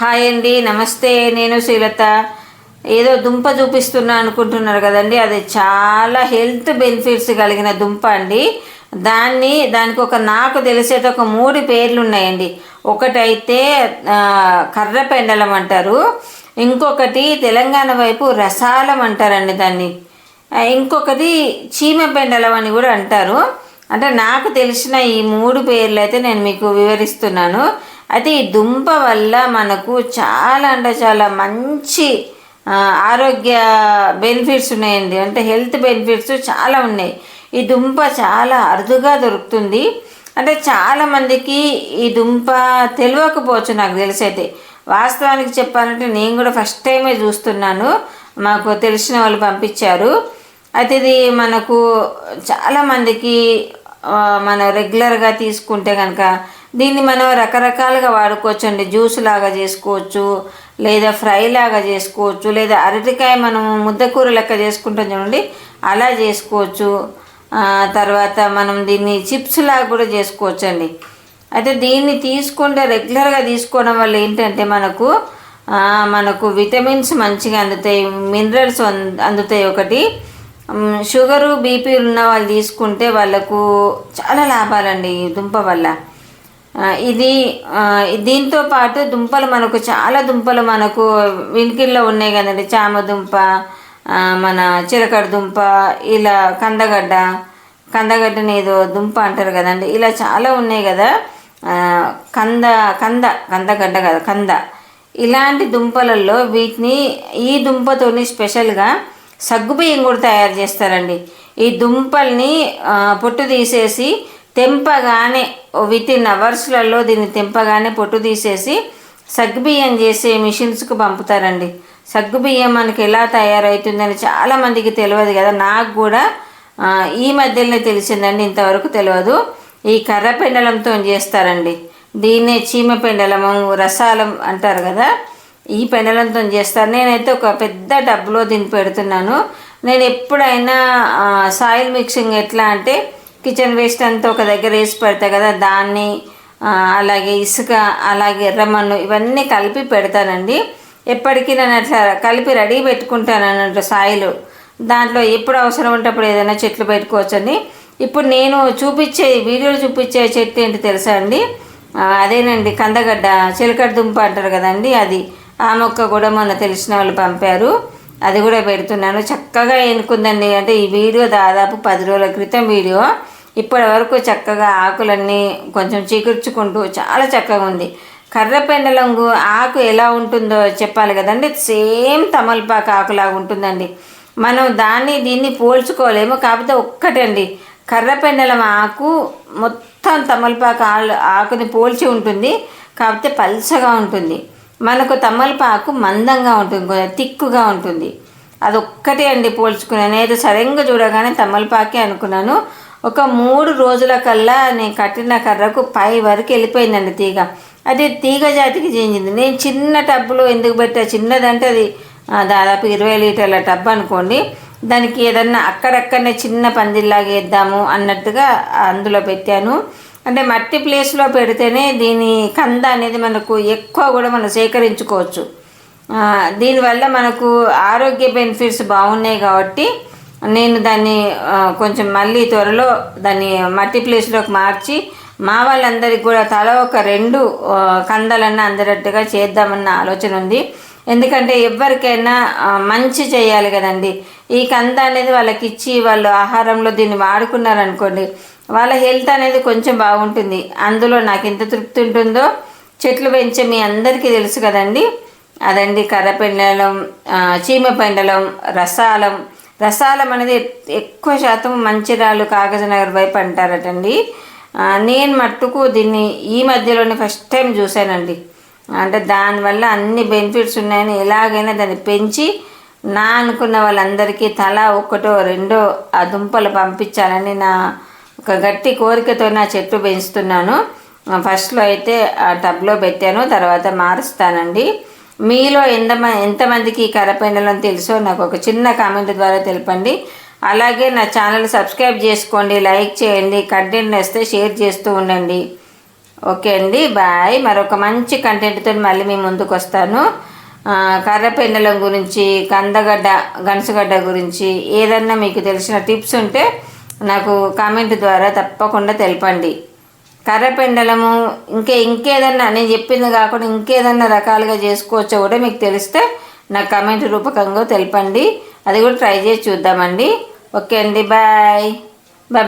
Hi అండి నమస్తే. నేను శ్రీలత. ఏదో దుంప చూపిస్తున్నా అనుకుంటున్నారు కదండి. అది చాలా హెల్త్ బెనిఫిట్స్ కలిగిన దుంప అండి. దాన్ని దానికి ఒక నాకు తెలిసేట ఒక మూడు పేర్లు ఉన్నాయండి. ఒకటైతే కర్ర పెండలం అంటారు. ఇంకొకటి తెలంగాణ వైపు రసాలం అంటారండి దాన్ని. ఇంకొకటి చీమ పెండలం అని కూడా అంటారు. అంటే నాకు తెలిసిన ఈ మూడు పేర్లు అయితే నేను మీకు వివరిస్తున్నాను. అయితే ఈ దుంప వల్ల మనకు చాలా అంటే చాలా మంచి ఆరోగ్య బెనిఫిట్స్ ఉన్నాయండి. అంటే హెల్త్ బెనిఫిట్స్ చాలా ఉన్నాయి. ఈ దుంప చాలా అరుదుగా దొరుకుతుంది. అంటే చాలామందికి ఈ దుంప తెలియకపోవచ్చు నాకు తెలిసైతే వాస్తవానికి చెప్పాలంటే నేను కూడా ఫస్ట్ టైమే చూస్తున్నాను. మాకు తెలిసిన వాళ్ళు పంపించారు. అయితే ఇది మనకు చాలామందికి మన మనం రెగ్యులర్గా తీసుకుంటే కనుక దీన్ని మనం రకరకాలుగా వాడుకోవచ్చు అండి జ్యూస్ లాగా చేసుకోవచ్చు లేదా ఫ్రై లాగా చేసుకోవచ్చు లేదా అరటికాయ మనం ముద్దకూర లెక్క చేసుకుంటాం చూడండి అలా చేసుకోవచ్చు. తర్వాత మనం దీన్ని చిప్స్ లాగా కూడా చేసుకోవచ్చు అండి అయితే దీన్ని తీసుకుంటే రెగ్యులర్గా తీసుకోవడం వల్ల ఏంటంటే మనకు మనకు విటమిన్స్ మంచిగా అందుతాయి మినరల్స్ అందుతాయి ఒకటి. షుగరు బీపీ ఉన్న వాళ్ళు తీసుకుంటే వాళ్ళకు చాలా లాభాలండి ఈ దుంప వల్ల. ఇది దీంతో పాటు దుంపలు మనకు చాలా దుంపలు మనకు వినికిల్లో ఉన్నాయి కదండి. చామ దుంప మన చిలకడ దుంప ఇలా కందగడ్డ కందగడ్డని ఏదో దుంప అంటారు కదండి. ఇలా చాలా ఉన్నాయి కదా. కంద కంద కందగడ్డ కదా కంద. ఇలాంటి దుంపలలో వీటిని ఈ దుంపతోని స్పెషల్గా సగ్గుబియ్యం కూడా తయారు చేస్తారండి. ఈ దుంపల్ని పొట్టు తీసేసి తెంపగానే విత్ ఇన్ అవర్స్లలో దీన్ని తెంపగానే పొట్టు తీసేసి సగ్గుబియ్యం చేసే మిషన్స్కు పంపుతారండి. సగ్గుబియ్యం మనకి ఎలా తయారవుతుందని చాలామందికి తెలియదు కదా. నాకు కూడా ఈ మధ్యలోనే తెలిసిందండి ఇంతవరకు తెలియదు. ఈ కర్ర పెండలంతో చేస్తారండి. దీన్నే చీమ పెండలము రసాలం అంటారు కదా. ఈ పెండలంతో చేస్తారు. నేనైతే ఒక పెద్ద డబ్బులో దీన్ని పెడుతున్నాను. నేను ఎప్పుడైనా సాయిల్ మిక్సింగ్ ఎట్లా అంటే కిచెన్ వేస్ట్ అంతా ఒక దగ్గర వేసి పెడతా కదా దాన్ని అలాగే ఇసుక అలాగే ఎర్రమన్ను ఇవన్నీ కలిపి పెడతానండి. ఎప్పటికీ నేను అట్లా కలిపి రెడీ పెట్టుకుంటాను అన్నట్టు సాయిలు. దాంట్లో ఎప్పుడు అవసరం ఉంటప్పుడు ఏదైనా చెట్లు పెట్టుకోవచ్చండి. ఇప్పుడు నేను చూపించే వీడియోలో చూపించే చెట్టు ఏంటి తెలుసా అండి? అదేనండి కందగడ్డ చిలకడ దుంప అంటారు కదండి అది. ఆ మొక్క కూడా మొన్న తెలిసిన వాళ్ళు పంపారు. అది కూడా పెడుతున్నాను. చక్కగా ఎన్నుకుందండి. అంటే ఈ వీడియో దాదాపు పది రోజుల క్రితం వీడియో. ఇప్పటి వరకు చక్కగా ఆకులన్నీ కొంచెం చిగుర్చుకుంటూ చాలా చక్కగా ఉంది. కర్రపెండలంగు ఆకు ఎలా ఉంటుందో చెప్పాలి కదండి. సేమ్ తమలపాకు ఆకులాగా ఉంటుందండి. మనం దాన్ని దీన్ని పోల్చుకోలేము. కాకపోతే ఒక్కటండి కర్రపెండలం ఆకు మొత్తం తమలపాకు ఆకుని పోల్చి ఉంటుంది. కాకపోతే పల్చగా ఉంటుంది. మనకు తమలపాకు మందంగా ఉంటుంది కొంచెం తిక్కుగా ఉంటుంది. అదొక్కటే అండి పోల్చుకున్నాను నేను సడన్గా చూడగానే తమలపాకే అనుకున్నాను. ఒక మూడు రోజుల కల్లా నేను కట్టిన కర్రకు పై వరకు వెళ్ళిపోయిందండి తీగ. అది తీగ జాతికి చెందింది నేను చిన్న టబ్బులో ఎందుకు పెట్టా? చిన్నదంటే అది దాదాపు ఇరవై లీటర్ల టబ్ అనుకోండి. దానికి ఏదన్నా అక్కడక్కడనే చిన్న పందిల్లాగా వేద్దాము అన్నట్టుగా అందులో పెట్టాను. అంటే మట్టి ప్లేస్లో పెడితేనే దీని కంద అనేది మనకు ఎక్కువ కూడా మనం సేకరించుకోవచ్చు. దీనివల్ల మనకు ఆరోగ్య బెనిఫిట్స్ బాగున్నాయి కాబట్టి నేను దాన్ని కొంచెం మళ్ళీ త్వరలో దాన్ని మట్టి ప్లేస్లోకి మార్చి మా వాళ్ళందరికీ కూడా తల ఒక రెండు ఆ, అందరట్టుగా చేద్దామన్న ఆలోచన ఉంది. ఎందుకంటే ఎవరికైనా మంచి చేయాలి కదండి. ఈ కంద అనేది వాళ్ళకి ఇచ్చి వాళ్ళు ఆహారంలో దీన్ని వాడుకున్నారనుకోండి వాళ్ళ హెల్త్ అనేది కొంచెం బాగుంటుంది. అందులో నాకు ఎంత తృప్తి ఉంటుందో చెట్లు పెంచే మీ అందరికీ తెలుసు కదండి. అదండి కర్ర పెండలం చీమ పెండలం రసాలం. రసాలం అనేది ఎక్కువ శాతం మంచిరాలు కాగజనగర్ వైపు అంటారటండి. నేను మట్టుకు దీన్ని ఈ మధ్యలోనే ఫస్ట్ టైం చూశానండి. అంటే దానివల్ల అన్ని బెనిఫిట్స్ ఉన్నాయని ఎలాగైనా దాన్ని పెంచి నా అనుకున్న వాళ్ళందరికీ తలా ఒక్కటో రెండో ఆ దుంపలు పంపించాలని నా ఒక గట్టి కోరికతో నా చెట్టు పెంచుతున్నాను. ఫస్ట్లో అయితే ఆ టబ్లో పెట్టాను తర్వాత మారుస్తానండి. మీలో ఎంత ఎంతమందికి ఈ అని తెలుసో నాకు ఒక చిన్న కామెంట్ ద్వారా తెలపండి. అలాగే నా ఛానల్ సబ్స్క్రైబ్ చేసుకోండి లైక్ చేయండి కంటెంట్ వస్తే షేర్ చేస్తూ ఉండండి. ఓకే అండి బాయ్. మరొక మంచి కంటెంట్తో మళ్ళీ మీ ముందుకు వస్తాను. కర్రపెండలం గురించి కందగడ్డ గనసగడ్డ గురించి ఏదన్నా మీకు తెలిసిన టిప్స్ ఉంటే నాకు కామెంట్ ద్వారా తప్పకుండా తెలపండి. కర్రపెండలము ఇంకే ఇంకేదన్నా నేను చెప్పింది కాకుండా ఇంకేదన్నా రకాలుగా చేసుకోవచ్చో కూడా మీకు తెలిస్తే నాకు కామెంట్ రూపకంగా తెలపండి. అది కూడా ట్రై చేసి చూద్దామండి. ఓకే అండి బాయ్.